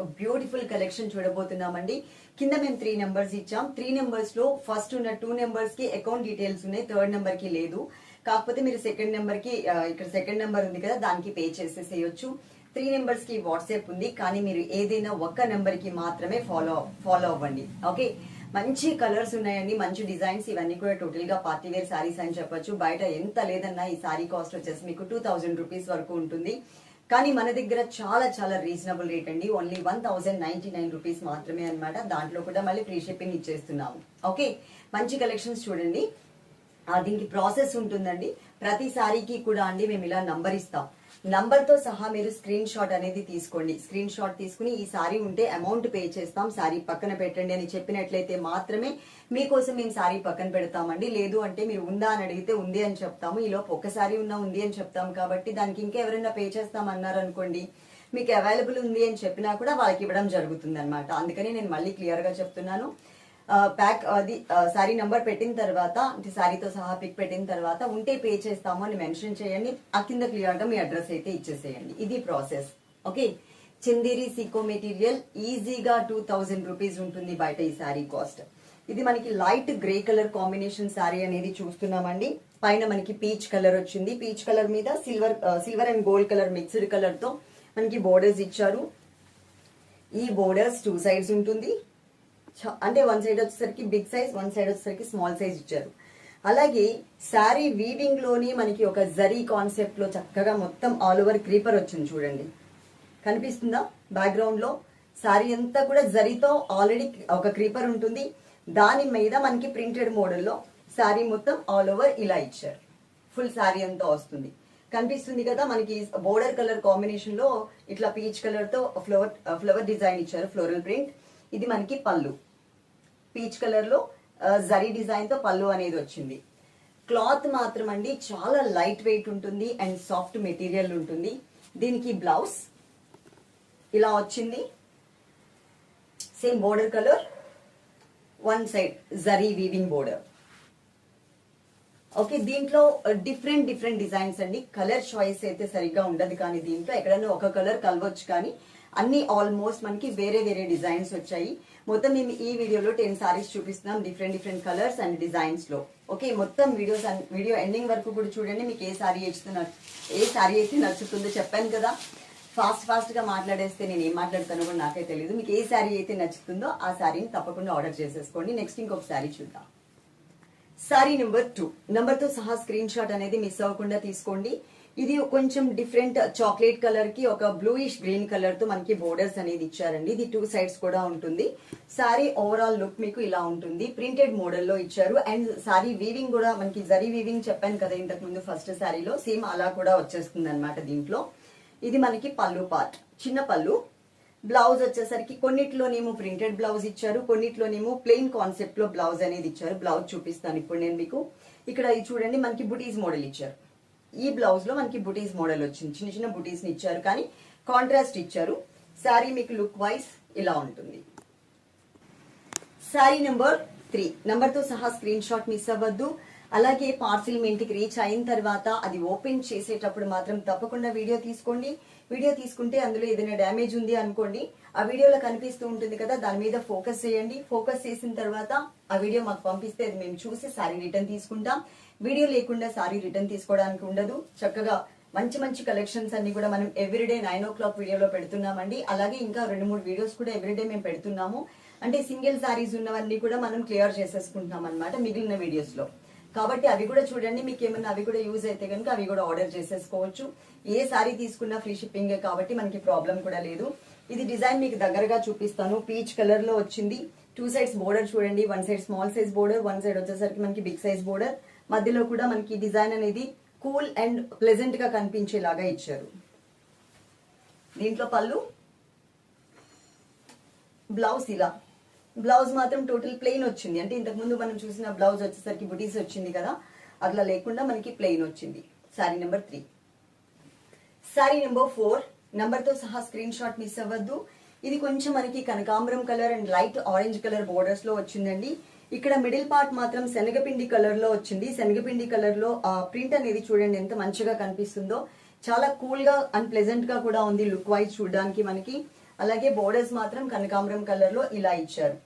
ఒక beautiful collection చూడబోతున్నామండి. కింద మేము త్రీ నెంబర్స్ ఇచ్చాం. త్రీ నెంబర్స్లో ఫస్ట్ ఉన్న టూ నెంబర్స్కి అకౌంట్ డీటెయిల్స్ ఉన్నాయి. థర్డ్ నెంబర్కి లేదు. కాకపోతే మీరు సెకండ్ నెంబర్కి ఇక్కడ సెకండ్ నెంబర్ ఉంది కదా దానికి పే చేసేసేయచ్చు. త్రీ నెంబర్స్కి వాట్సాప్ ఉంది కానీ మీరు ఏదైనా ఒక్క నెంబర్కి మాత్రమే ఫాలో ఫాలో అవ్వండి. ఓకే మంచి కలర్స్ ఉన్నాయండి మంచి డిజైన్స్ ఇవన్నీ కూడా టోటల్గా పార్టీ వేర్ సారీస్ అని చెప్పొచ్చు. బయట ఎంత లేదన్నా ఈ సారీ కాస్ట్ వచ్చేసి మీకు టూ థౌజండ్ రూపీస్ వరకు ఉంటుంది. కానీ మన దగ్గర చాలా చాలా రీజనబుల్ రేట్ అండి. Only one thousand ninety nine rupees మాత్రమే అన్నమాట. దాంట్లో కూడా మళ్ళీ ఫ్రీ షిప్పింగ్ ఇచ్చేస్తున్నాము. ఓకే మంచి కలెక్షన్స్ చూడండి. ఆ, దీనికి ప్రాసెస్ ఉంటుందండి. ప్రతి సారీకి కూడా అండి మేము ఇలా నంబర్ ఇస్తాం. తో సహా మీరు స్క్రీన్ షాట్ అనేది తీసుకోండి. స్క్రీన్ షాట్ తీసుకుని ఈ సారీ ఉంటే అమౌంట్ పే చేస్తాం. సారీ పక్కన పెట్టండి అని చెప్పినట్లయితే మాత్రమే మీకోసం మేము సారీ పక్కన పెడతామండి. లేదు అంటే మీరు ఉందా అని అడిగితే ఉంది అని చెప్తాము. ఈలోపు ఒక్కసారి ఉన్నా ఉంది అని చెప్తాం కాబట్టి దానికి ఇంకా ఎవరైనా పే చేస్తాం అన్నారు అనుకోండి మీకు అవైలబుల్ ఉంది అని చెప్పినా కూడా వాళ్ళకి ఇవ్వడం జరుగుతుంది అనమాట అందుకని నేను మళ్ళీ క్లియర్గా చెప్తున్నాను. ప్యాక్ అది శారీ సారీ నంబర్ పెట్టిన తర్వాత అంటే సారీతో సహా పిక్ పెట్టిన తర్వాత ఉంటే పే చేస్తాము అని మెన్షన్ చేయండి. ఆ కింద క్లియర్గా మీ అడ్రస్ అయితే ఇచ్చేసేయండి. ఇది ప్రాసెస్ ఓకే చందేరి సీకో మెటీరియల్ ఈజీగా టూ థౌజండ్ రూపీస్ ఉంటుంది బయట ఈ సారీ కాస్ట్ ఇది మనకి light grey colour combination sari అనేది చూస్తున్నామండి. పైన మనకి పీచ్ కలర్ వచ్చింది. పీచ్ కలర్ మీద silver silver and gold colour mixed కలర్తో మనకి బోర్డర్స్ ఇచ్చారు. ఈ బోర్డర్స్ టూ సైడ్స్ ఉంటుంది. అంటే వన్ సైడ్ వచ్చేసరికి బిగ్ సైజ్ వన్ సైడ్ వచ్చేసరికి స్మాల్ సైజ్ ఇచ్చారు. అలాగే శారీ వీవింగ్లోని మనకి ఒక జరీ కాన్సెప్ట్లో చక్కగా మొత్తం ఆల్ ఓవర్ క్రీపర్ వచ్చింది చూడండి. కనిపిస్తుందా? బ్యాక్గ్రౌండ్లో శారీ అంతా కూడా జరీతో ఆల్రెడీ ఒక క్రీపర్ ఉంటుంది. దాని మీద మనకి ప్రింటెడ్ మోడల్లో శారీ మొత్తం ఆల్ ఓవర్ ఇలా ఇచ్చారు. ఫుల్ శారీ అంతా వస్తుంది. కనిపిస్తుంది కదా మనకి బోర్డర్ కలర్ కాంబినేషన్లో ఇట్లా పీచ్ కలర్తో ఫ్లవర్ ఫ్లవర్ డిజైన్ ఇచ్చారు ఫ్లోరల్ ప్రింట్. ఇది మనకి పళ్ళు. పీచ్ కలర్లో జరీ డిజైన్తో పళ్ళు అనేది వచ్చింది. క్లాత్ మాత్రం అండి చాలా లైట్ వెయిట్ ఉంటుంది అండ్ సాఫ్ట్ మెటీరియల్ ఉంటుంది. దీనికి బ్లౌజ్ ఇలా వచ్చింది. Same border colour one side zari weaving border. Okay దీంట్లో డిఫరెంట్ డిఫరెంట్ డిజైన్స్ అండి. కలర్ చాయిస్ అయితే సరిగ్గా ఉండదు కానీ దీంట్లో ఎక్కడైనా ఒక కలర్ కలవచ్చు కానీ అన్ని ఆల్మోస్ట్ మనకి వేరే వేరే డిజైన్స్ వచ్చాయి. మొత్తం మేము ఈ వీడియోలో టెన్ సారీస్ చూపిస్తున్నాం డిఫరెంట్ డిఫరెంట్ కలర్స్ అండ్ డిజైన్స్లో. ఓకే మొత్తం వీడియోస్ వీడియో ఎండింగ్ వరకు కూడా చూడండి మీకు ఏ సారీ నచ్చుతున్నా ఏ సారీ అయితే నచ్చుతుందో చెప్పాను కదా. ఫాస్ట్ ఫాస్ట్గా మాట్లాడేస్తే నేను ఏం మాట్లాడతానో కూడా నాకే తెలియదు మీకు ఏ శారీ అయితే నచ్చుతుందో ఆ శారీని తప్పకుండా ఆర్డర్ చేసేసుకోండి. నెక్స్ట్ ఇంకొక శారీ చూద్దాం. సారీ నెంబర్ టూ నెంబర్తో సహా స్క్రీన్ షాట్ అనేది మిస్ అవ్వకుండా తీసుకోండి. ఇది కొంచెం డిఫరెంట్ చాక్లెట్ కలర్కి ఒక బ్లూయిష్ గ్రీన్ కలర్తో మనకి బోర్డర్స్ అనేది ఇచ్చారండి. ఇది టూ సైడ్స్ కూడా ఉంటుంది. సారీ ఓవరాల్ లుక్ మీకు ఇలా ఉంటుంది. ప్రింటెడ్ మోడల్లో ఇచ్చారు. అండ్ సారీ వీవింగ్ కూడా మనకి జరీ వీవింగ్ చెప్పాను కదా ఇంతకు ముందు ఫస్ట్ సారీలో సేమ్ అలా కూడా వచ్చేస్తుంది అనమాట దీంట్లో. ఇది మనకి పళ్ళు పార్ట్ చిన్న పళ్ళు. బ్లౌజ్ వచ్చేసరికి కొన్నిట్లోనేమో ప్రింటెడ్ బ్లౌజ్ ఇచ్చారు. కొన్నిట్లోనేమో ప్లెయిన్ కాన్సెప్ట్లో బ్లౌజ్ అనేది ఇచ్చారు. బ్లౌజ్ చూపిస్తాను ఇప్పుడు నేను మీకు. ఇక్కడ చూడండి మనకి బుటీస్ మోడల్ ఇచ్చారు. ఈ బ్లౌజ్లో మనకి బుటీస్ మోడల్ వచ్చింది. చిన్న చిన్న బుటీస్ని ఇచ్చారు కానీ కాంట్రాస్ట్ ఇచ్చారు. శారీ మీకు లుక్ వైజ్ ఇలా ఉంటుంది. శారీ నెంబర్ త్రీ నెంబర్తో సహా స్క్రీన్ షాట్ మిస్ అవ్వద్దు. అలాగే పార్సిల్ మీ ఇంటికి రీచ్ అయిన తర్వాత అది ఓపెన్ చేసేటప్పుడు మాత్రం తప్పకుండా వీడియో తీసుకోండి. వీడియో తీసుకుంటే అందులో ఏదైనా డ్యామేజ్ ఉంది అనుకోండి. ఆ వీడియోలో కనిపిస్తూ ఉంటుంది కదా దాని మీద ఫోకస్ చేయండి. ఫోకస్ చేసిన తర్వాత ఆ వీడియో మాకు పంపిస్తే అది మేము చూసి సారీ రిటర్న్ తీసుకుంటాం. వీడియో లేకుండా సారీ రిటర్న్ తీసుకోవడానికి ఉండదు. చక్కగా మంచి మంచి కలెక్షన్స్ అన్ని కూడా మనం ఎవ్రీడే నైన్ ఓ క్లాక్ వీడియోలో పెడుతున్నామండి. అలాగే ఇంకా రెండు మూడు వీడియోస్ కూడా ఎవ్రీడే మేము పెడుతున్నాము. అంటే సింగిల్ సారీస్ ఉన్నవన్నీ కూడా మనం క్లియర్ చేసేసుకుంటున్నాం అనమాట మిగిలిన వీడియోస్లో. కాబట్టి అవి కూడా చూడండి. మీకు ఏమన్నా అవి కూడా యూజ్ అయితే కనుక అవి కూడా ఆర్డర్ చేసేసుకోవచ్చు. ఏ సారీ తీసుకున్నా ఫ్రీ షిప్పింగ్ కాబట్టి మనకి ప్రాబ్లం కూడా లేదు. ఇది డిజైన్ మీకు దగ్గరగా చూపిస్తాను. పీచ్ కలర్లో వచ్చింది. టూ సైడ్స్ బోర్డర్ చూడండి. One side small size border one side వచ్చేసరికి మనకి బిగ్ సైజ్ బోర్డర్. మధ్యలో కూడా మనకి డిజైన్ అనేది కూల్ అండ్ ప్లెజెంట్గా కనిపించేలాగా ఇచ్చారు. దీంట్లో పళ్ళు బ్లౌజ్ ఇలా. బ్లౌజ్ మాత్రం టోటల్ ప్లెయిన్ వచ్చింది. అంటే ఇంతకుముందు మనం చూసిన బ్లౌజ్ వచ్చేసరికి బుటీస్ వచ్చింది కదా అట్లా లేకుండా మనకి ప్లెయిన్ వచ్చింది. Sari number three sari number four నెంబర్తో సహా స్క్రీన్ షాట్ మిస్ అవ్వద్దు. ఇది కొంచెం మనకి కనకాంబరం colour and light orange colour బోర్డర్స్లో వచ్చిందండి. ఇక్కడ మిడిల్ పార్ట్ మాత్రం శనగపిండి కలర్లో వచ్చింది. శనగపిండి కలర్లో ఆ ప్రింట్ అనేది చూడండి ఎంత మంచిగా కనిపిస్తుందో. చాలా కూల్గా అన్ప్లెజెంట్గా కూడా ఉంది లుక్ వైజ్ చూడడానికి మనకి. అలాగే బోర్డర్స్ మాత్రం కనకాంబరం కలర్లో ఇలా ఇచ్చారు.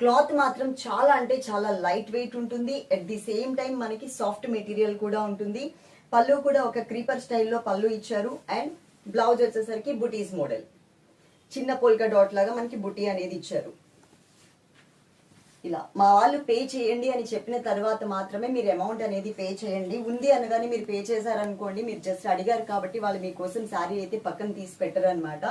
క్లాత్ మాత్రం చాలా అంటే చాలా లైట్ వెయిట్ ఉంటుంది. అట్ ది సేమ్ టైం మనకి సాఫ్ట్ మెటీరియల్ కూడా ఉంటుంది. పళ్ళు కూడా ఒక క్రీపర్ స్టైల్లో పళ్ళు ఇచ్చారు. అండ్ బ్లౌజ్ వచ్చేసరికి బుటీస్ మోడల్ చిన్న పోల్కా డాట్ లాగా మనకి బుటీ అనేది ఇచ్చారు. ఇలా మా వాళ్ళు పే చేయండి అని చెప్పిన తర్వాత మాత్రమే మీరు అమౌంట్ అనేది పే చేయండి. ఉంది అనగానే మీరు పే చేశారనుకోండి మీరు జస్ట్ అడిగారు కాబట్టి వాళ్ళు మీకోసం శారీ అయితే పక్కన తీసి పెట్టరు అనమాట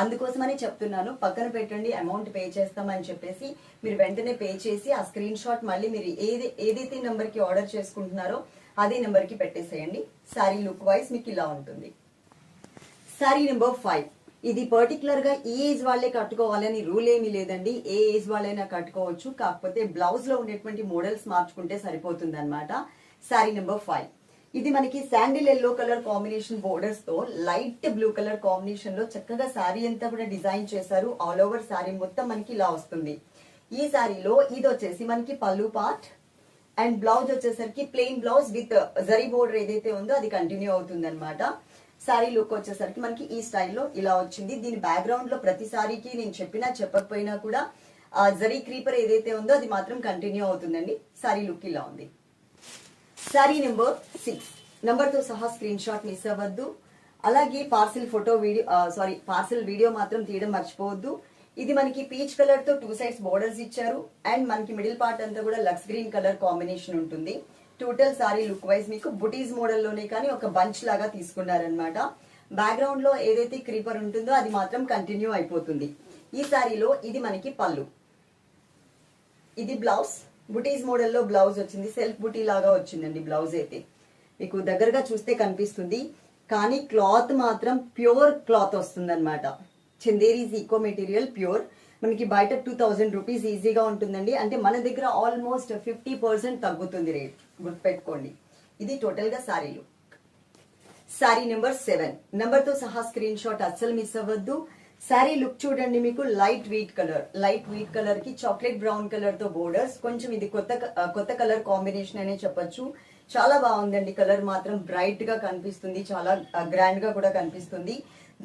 అందుకోసమని చెప్తున్నాను పక్కన పెట్టండి అమౌంట్ పే చేస్తామని చెప్పేసి మీరు వెంటనే పే చేసి ఆ స్క్రీన్ షాట్ మళ్ళీ మీరు ఏది ఏదైతే నెంబర్కి ఆర్డర్ చేసుకుంటున్నారో అదే నెంబర్కి పెట్టేసేయండి. శారీ లుక్ వైజ్ మీకు ఇలా ఉంటుంది. శారీ నెంబర్ ఫైవ్ ఇది పర్టికులర్గా ఈ ఏజ్ వాళ్ళే కట్టుకోవాలని రూల్ ఏమీ లేదండి. ఏ ఏజ్ వాళ్ళైనా కట్టుకోవచ్చు. కాకపోతే బ్లౌజ్లో ఉండేటువంటి మోడల్స్ మార్చుకుంటే సరిపోతుంది అనమాట శారీ నెంబర్ ఫైవ్ ఇది మనకి శాండిల్ ఎల్లో కలర్ కాంబినేషన్ బోర్డర్స్తో లైట్ బ్లూ కలర్ కాంబినేషన్లో చక్కగా శారీ అంతా కూడా డిజైన్ చేశారు. ఆల్ ఓవర్ శారీ మొత్తం మనకి ఇలా వస్తుంది. ఈ శారీలో ఇది వచ్చేసి మనకి పళ్ళు పార్ట్ అండ్ బ్లౌజ్ వచ్చేసరికి plain blouse with zari border ఏదైతే ఉందో అది కంటిన్యూ అవుతుంది అనమాట సారీ లుక్ వచ్చేసరికి మనకి ఈ స్టైల్లో ఇలా వచ్చింది. దీని బ్యాక్గ్రౌండ్లో ప్రతి సారీకి నేను చెప్పినా చెప్పకపోయినా కూడా జరీ క్రీపర్ ఏదైతే ఉందో అది మాత్రం కంటిన్యూ అవుతుందండి. సారీ లుక్ ఇలా ఉంది. సారీ నెంబర్ సిక్స్ నెంబర్తో సహా స్క్రీన్ షాట్ మిస్ అవ్వద్దు. అలాగే parcel photo video sari parcel video మాత్రం తీయడం మర్చిపోవద్దు. ఇది మనకి పీచ్ కలర్తో టూ సైడ్స్ బోర్డర్స్ ఇచ్చారు. అండ్ మనకి మిడిల్ పార్ట్ అంతా కూడా లక్స్ గ్రీన్ కలర్ కాంబినేషన్ ఉంటుంది. టోటల్ సారీ లుక్ వైజ్ మీకు బుటీస్ మోడల్లోనే కానీ ఒక బంచ్ లాగా తీసుకున్నారనమాట బ్యాక్గ్రౌండ్లో ఏదైతే క్రీపర్ ఉంటుందో అది మాత్రం కంటిన్యూ అయిపోతుంది. ఈ సారీలో ఇది మనకి పళ్ళు. ఇది బ్లౌజ్ బుటీస్ మోడల్లో బ్లౌజ్ వచ్చింది. సెల్ఫ్ బుటీ లాగా వచ్చిందండి బ్లౌజ్ అయితే. మీకు దగ్గరగా చూస్తే కనిపిస్తుంది. కానీ క్లాత్ మాత్రం ప్యూర్ క్లాత్ వస్తుంది అనమాట చందేరీస్ ఈకో మెటీరియల్ ప్యూర్ మనకి బయట టూ థౌజండ్ రూపీస్ ఈజీగా ఉంటుందండి. అంటే మన దగ్గర ఆల్మోస్ట్ ఫిఫ్టీ పర్సెంట్ తగ్గుతుంది రేట్ గుర్తుపెట్టుకోండి. ఇది టోటల్గా శారీలు శారీ నెంబర్ సెవెన్ నెంబర్తో సహా స్క్రీన్ షాట్ అస్సలు మిస్ అవ్వద్దు. శారీ లుక్ చూడండి మీకు light wheat colour light wheat కలర్కి చాక్లెట్ బ్రౌన్ కలర్తో బోర్డర్స్ కొంచెం ఇది కొత్త కొత్త కలర్ కాంబినేషన్ అనే చెప్పొచ్చు. చాలా బాగుందండి. కలర్ మాత్రం బ్రైట్గా కనిపిస్తుంది. చాలా గ్రాండ్గా కూడా కనిపిస్తుంది.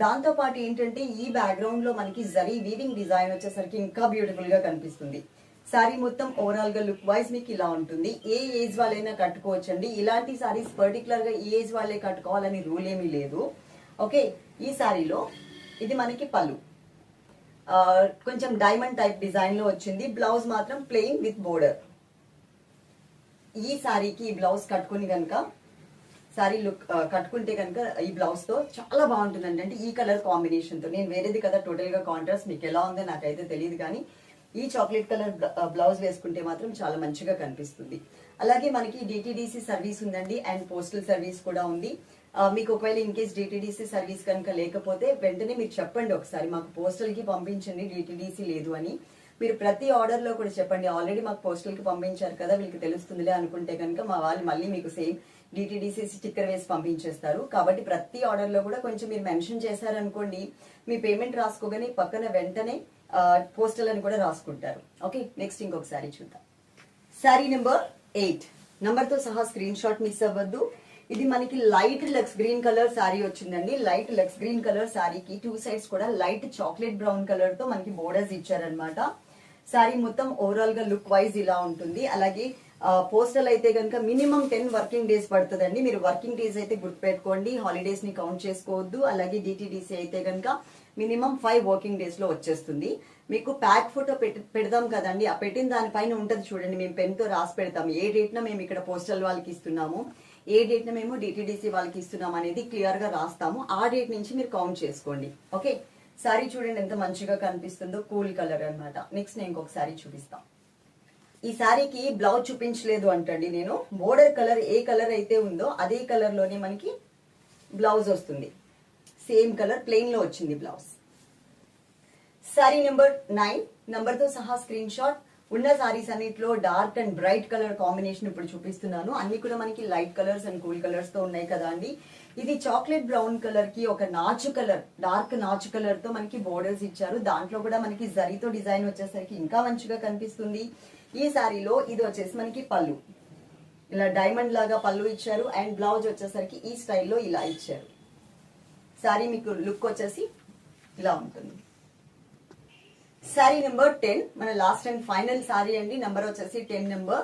దాంతో పాటు ఏంటంటే ఈ బ్యాక్గ్రౌండ్లో మనకి జరీ వీవింగ్ డిజైన్ వచ్చేసరికి ఇంకా బ్యూటిఫుల్గా కనిపిస్తుంది. సారీ మొత్తం ఓవరాల్గా లుక్ వైజ్ మీకు ఇలా ఉంటుంది. ఏ ఏజ్ వాళ్ళైనా కట్టుకోవచ్చండి. ఇలాంటి సారీస్ పర్టికులర్గా ఈ ఏజ్ వాళ్ళే కట్టుకోవాలని రూల్ ఏమీ లేదు. ఓకే ఈ సారీలో ఇది మనకి పళ్ళు. కొంచెం డైమండ్ టైప్ డిజైన్లో వచ్చింది. బ్లౌజ్ మాత్రం ప్లెయిన్ విత్ బోర్డర్ ఈ శారీకి ఈ బ్లౌజ్ కట్టుకుని కనుక సారీ లుక్ కట్టుకుంటే కనుక ఈ బ్లౌజ్తో చాలా బాగుంటుందండి. అంటే ఈ కలర్ కాంబినేషన్తో. నేను వేరేది కదా టోటల్గా కాంట్రాస్ట్. మీకు ఎలా ఉందో నాకైతే తెలియదు కానీ ఈ చాక్లెట్ కలర్ బ్లౌజ్ వేసుకుంటే మాత్రం చాలా మంచిగా కనిపిస్తుంది. అలాగే మనకి డిటిడిసి సర్వీస్ ఉందండి అండ్ పోస్టల్ సర్వీస్ కూడా ఉంది. మీకు ఒకవేళ ఇన్ కేస్ డిటిడిసి సర్వీస్ కనుక లేకపోతే వెంటనే మీరు చెప్పండి ఒకసారి. మాకు పోస్టల్కి పంపించండి డిటిడిసి లేదు అని. మీరు ప్రతి ఆర్డర్లో కూడా చెప్పండి. ఆల్రెడీ మాకు పోస్టల్కి పంపించారు కదా వీళ్ళకి తెలుస్తుందిలే అనుకుంటే కనుక మా వాళ్ళు మళ్ళీ మీకు సేమ్ డిటీడీసీ స్టిక్కర్ వేసి పంపించేస్తారు. కాబట్టి ప్రతి ఆర్డర్లో కూడా కొంచెం మీరు మెన్షన్ చేశారనుకోండి మీ పేమెంట్ రాసుకోగానే పక్కన వెంటనే పోస్టల్ అని కూడా రాసుకుంటారు. ఓకే నెక్స్ట్ ఇంకొకసారి చూద్దాం. Sari number eight. నంబర్తో సహా స్క్రీన్ షాట్ మిస్ అవ్వద్దు. ఇది మనకి light lux green colour sari వచ్చిందండి. లైట్ లక్స్ గ్రీన్ కలర్ శారీకి టూ సైడ్స్ కూడా లైట్ చాక్లెట్ బ్రౌన్ కలర్తో మనకి బోర్డర్స్ ఇచ్చారనమాట శారీ మొత్తం ఓవరాల్గా లుక్ వైజ్ ఇలా ఉంటుంది. అలాగే పోస్టల్ అయితే కనుక మినిమం టెన్ వర్కింగ్ డేస్ పడుతుందండి. మీరు వర్కింగ్ డేస్ అయితే గుర్తుపెట్టుకోండి. హాలిడేస్ని కౌంట్ చేసుకోవద్దు. అలాగే డిటీడీసీ అయితే కనుక మినిమం ఫైవ్ వర్కింగ్ డేస్లో వచ్చేస్తుంది. మీకు ప్యాక్ ఫోటో పెడదాం కదండి. ఆ పెట్టిన దానిపైన ఉంటుంది చూడండి. మేము పెన్తో రాసి పెడతాం ఏ డేట్న మేము ఇక్కడ పోస్టల్ వాళ్ళకి ఇస్తున్నాము? ఏ డేట్న మేము డిటీడీసీ వాళ్ళకి ఇస్తున్నాం అనేది క్లియర్గా రాస్తాము. ఆ డేట్ నుంచి మీరు కౌంట్ చేసుకోండి. ఓకే సారీ చూడండి ఎంత మంచిగా కనిపిస్తుందో కూల్ కలర్ అనమాట నెక్స్ట్ నేను ఇంకొక శారీ చూపిస్తాం. ఈ శారీకి బ్లౌజ్ చూపించలేదు అంటండి నేను. బోర్డర్ కలర్ ఏ కలర్ అయితే ఉందో అదే కలర్లోనే మనకి బ్లౌజ్ వస్తుంది. సేమ్ కలర్ ప్లెయిన్లో వచ్చింది బ్లౌజ్. శారీ నెంబర్ నైన్ నంబర్తో సహా స్క్రీన్ షాట్ ఉన్న సారీస్ అన్నిట్లో dark and bright colour combination ఇప్పుడు చూపిస్తున్నాను. అన్ని కూడా మనకి లైట్ కలర్స్ అండ్ కూల్ కలర్స్తో ఉన్నాయి కదా అండి. ఇది చాక్లెట్ బ్రౌన్ కలర్కి ఒక నాచు కలర్ డార్క్ నాచు కలర్తో మనకి బోర్డర్స్ ఇచ్చారు. దాంట్లో కూడా మనకి జరీతో డిజైన్ వచ్చేసరికి ఇంకా మంచిగా కనిపిస్తుంది. ఈ సారీలో ఇది వచ్చేసి మనకి పళ్ళు. ఇలా డైమండ్ లాగా పళ్ళు ఇచ్చారు అండ్ బ్లౌజ్ వచ్చేసరికి ఈ స్టైల్లో ఇలా ఇచ్చారు. సారీ మీకు లుక్ వచ్చేసి ఇలా ఉంటుంది. శారీ నెంబర్ టెన్ మన లాస్ట్ అండ్ ఫైనల్ శారీ అండి. నెంబర్ వచ్చేసి టెన్ నెంబర్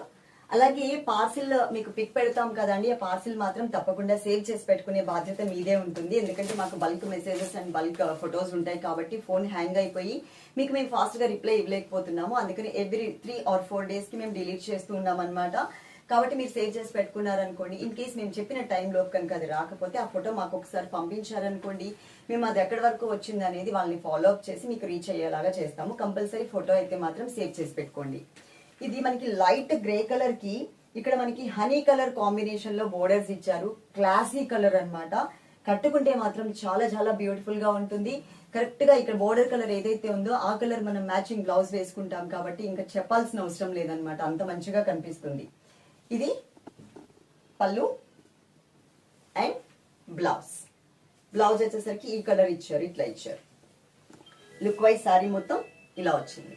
అలాగే పార్సిల్ మీకు పిక్ పెడతాం కదండి. ఆ పార్సిల్ మాత్రం తప్పకుండా సేవ్ చేసి పెట్టుకునే బాధ్యత మీదే ఉంటుంది. ఎందుకంటే మాకు bulk messages and bulk photos ఉంటాయి కాబట్టి ఫోన్ హ్యాంగ్ అయిపోయి మీకు మేము ఫాస్ట్గా రిప్లై ఇవ్వలేకపోతున్నాము. అందుకని ఎవ్రీ త్రీ ఆర్ ఫోర్ డేస్కి మేము డిలీట్ చేస్తూ ఉన్నాం అనమాట కాబట్టి మీరు సేవ్ చేసి పెట్టుకున్నారనుకోండి ఇన్ కేస్ మేము చెప్పిన టైం కనుక అది రాకపోతే ఆ ఫోటో మాకు ఒకసారి పంపించారనుకోండి మేము అది ఎక్కడి వరకు వచ్చింది అనేది వాళ్ళని ఫాలో అప్ చేసి మీకు రీచ్ అయ్యేలాగా చేస్తాము. కంపల్సరీ ఫోటో అయితే మాత్రం సేవ్ చేసి పెట్టుకోండి. ఇది మనకి లైట్ గ్రే కలర్కి ఇక్కడ మనకి హనీ కలర్ కాంబినేషన్లో బోర్డర్స్ ఇచ్చారు. క్లాసీ కలర్ అన్నమాట. కట్టుకుంటే మాత్రం చాలా చాలా బ్యూటిఫుల్గా ఉంటుంది. కరెక్ట్గా ఇక్కడ బోర్డర్ కలర్ ఏదైతే ఉందో ఆ కలర్ మనం మ్యాచింగ్ బ్లౌజ్ వేసుకుంటాం కాబట్టి ఇంకా చెప్పాల్సిన అవసరం లేదనమాట అంత మంచిగా కనిపిస్తుంది. ఇది పళ్ళు అండ్ బ్లౌజ్. బ్లౌజ్ వచ్చేసరికి ఈ కలర్ ఇచ్చారు ఇట్లా ఇచ్చారు. లుక్ వైజ్ శారీ మొత్తం ఇలా వచ్చింది.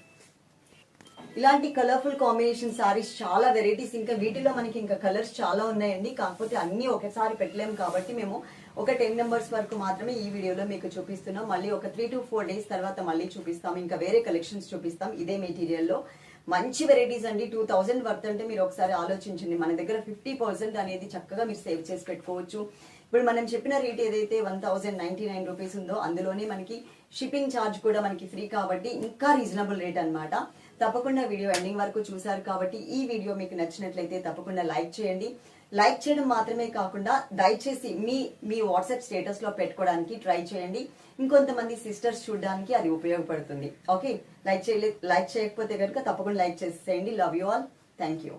ఇలాంటి కలర్ఫుల్ కాంబినేషన్ సారీస్ చాలా వెరైటీస్ ఇంకా వీటిలో మనకి ఇంకా కలర్స్ చాలా ఉన్నాయండి. కాకపోతే అన్ని ఒకసారి పెట్టలేము కాబట్టి మేము ఒక టెన్ నెంబర్స్ వరకు మాత్రమే ఈ వీడియోలో మీకు చూపిస్తున్నాం. మళ్ళీ ఒక త్రీ టు ఫోర్ డేస్ తర్వాత మళ్ళీ చూపిస్తాం. ఇంకా వేరే కలెక్షన్స్ చూపిస్తాం. ఇదే మెటీరియల్లో మంచి వెరైటీస్ అండి. టూ థౌజండ్ వర్త్ అంటే మీరు ఒకసారి ఆలోచించండి. మన దగ్గర ఫిఫ్టీ పర్సెంట్ అనేది చక్కగా మీరు సేవ్ చేసి పెట్టుకోవచ్చు. ఇప్పుడు మనం చెప్పిన రేట్ ఏదైతే one thousand ninety nine rupees ఉందో అందులోనే మనకి షిప్పింగ్ ఛార్జ్ కూడా మనకి ఫ్రీ కాబట్టి ఇంకా రీజనబుల్ రేట్ అనమాట తప్పకుండా వీడియో ఎండింగ్ వరకు చూసారు కాబట్టి ఈ వీడియో మీకు నచ్చినట్లయితే తప్పకుండా లైక్ చేయండి. లైక్ చేయడం మాత్రమే కాకుండా దయచేసి మీ మీ వాట్సాప్ స్టేటస్లో పెట్టుకోవడానికి ట్రై చేయండి. ఇంకొంతమంది సిస్టర్స్ చూడడానికి అది ఉపయోగపడుతుంది. ఓకే లైక్ చేయలే లైక్ చేయకపోతే కనుక తప్పకుండా లైక్ చేసేయండి. Love you all thank you